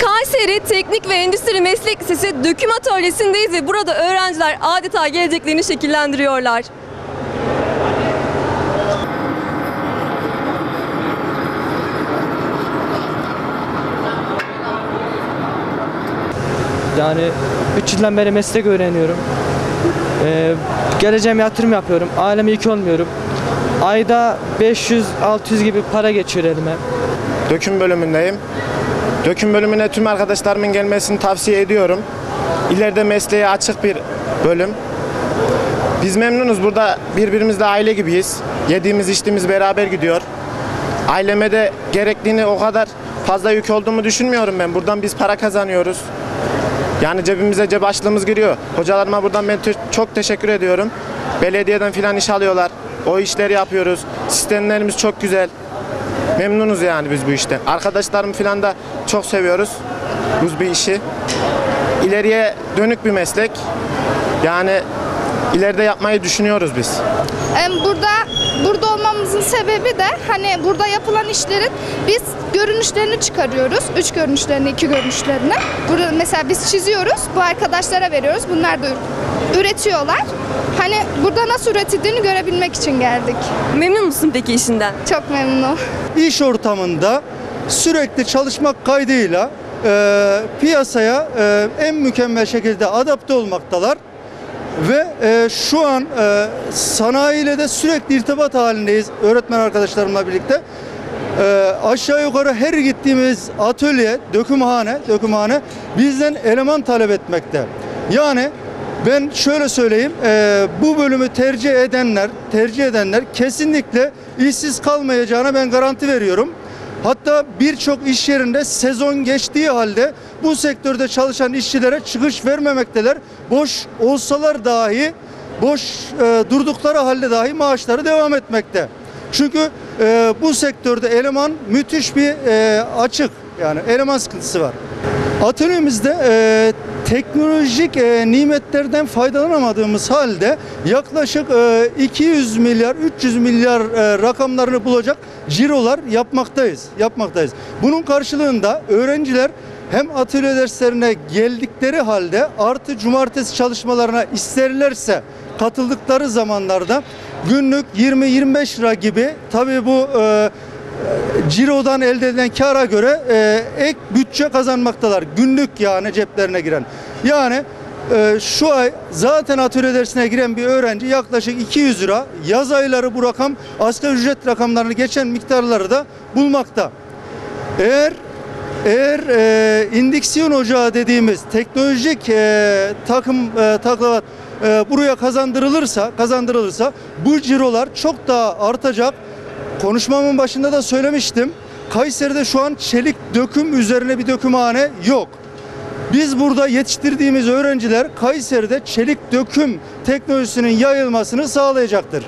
Kayseri Teknik ve Endüstri Meslek Lisesi Döküm Atölyesi'ndeyiz ve burada öğrenciler adeta geleceklerini şekillendiriyorlar. Yani 3 yıldan beri meslek öğreniyorum. Ee, geleceğime yatırım yapıyorum. Aileme yük olmuyorum. Ayda 500-600 gibi para geçiyor elime. Döküm bölümündeyim. Döküm bölümüne tüm arkadaşlarımın gelmesini tavsiye ediyorum. İleride mesleğe açık bir bölüm. Biz memnunuz. Burada birbirimizle aile gibiyiz. Yediğimiz içtiğimiz beraber gidiyor. Aileme de gerektiğini o kadar fazla yük olduğumu düşünmüyorum ben. Buradan biz para kazanıyoruz. Yani cebimize cep açlığımız giriyor. Hocalarıma buradan ben çok teşekkür ediyorum. Belediyeden filan iş alıyorlar. O işleri yapıyoruz. Sistemlerimiz çok güzel. Memnunuz yani biz bu işten. Arkadaşlarım filan da çok seviyoruz bu bir işi. İleriye dönük bir meslek. Yani ileride yapmayı düşünüyoruz biz. Burada burada olmamızın sebebi de hani burada yapılan işlerin biz görünüşlerini çıkarıyoruz. Üç görünüşlerini, iki görünüşlerini. Burada mesela biz çiziyoruz, bu arkadaşlara veriyoruz. Bunlar da üretiyorlar. Hani burada nasıl üretildiğini görebilmek için geldik. Memnun musun peki işinden? Çok memnunum. iş ortamında sürekli çalışmak kaydıyla e, piyasaya e, en mükemmel şekilde adapte olmaktalar. Ve e, şu an e, sanayiyle de sürekli irtibat halindeyiz öğretmen arkadaşlarımla birlikte. E, aşağı yukarı her gittiğimiz atölye, dökümhane, dökümhane bizden eleman talep etmekte. Yani ben şöyle söyleyeyim, e, bu bölümü tercih edenler, tercih edenler kesinlikle işsiz kalmayacağına ben garanti veriyorum. Hatta birçok iş yerinde sezon geçtiği halde bu sektörde çalışan işçilere çıkış vermemekteler. Boş olsalar dahi, boş e, durdukları halde dahi maaşları devam etmekte. Çünkü e, bu sektörde eleman müthiş bir e, açık yani eleman sıkıntısı var. Atölyemizde e, teknolojik e, nimetlerden faydalanamadığımız halde yaklaşık e, 200 milyar 300 milyar e, rakamlarını bulacak cirolar yapmaktayız. Yapmaktayız. Bunun karşılığında öğrenciler hem atölye derslerine geldikleri halde artı cumartesi çalışmalarına isterlerse katıldıkları zamanlarda günlük 20-25 lira gibi tabii bu e, cirodan elde edilen kara göre e, ek bütçe kazanmaktalar. Günlük yani ceplerine giren. Yani e, şu ay zaten atölye dersine giren bir öğrenci yaklaşık 200 lira. Yaz ayları bu rakam asgari ücret rakamlarını geçen miktarları da bulmakta. Eğer eğer e, indiksiyon ocağı dediğimiz teknolojik e, takım e, taklavat e, buraya kazandırılırsa kazandırılırsa bu cirolar çok daha artacak. Konuşmamın başında da söylemiştim. Kayseri'de şu an çelik döküm üzerine bir dökümhane yok. Biz burada yetiştirdiğimiz öğrenciler Kayseri'de çelik döküm teknolojisinin yayılmasını sağlayacaktır.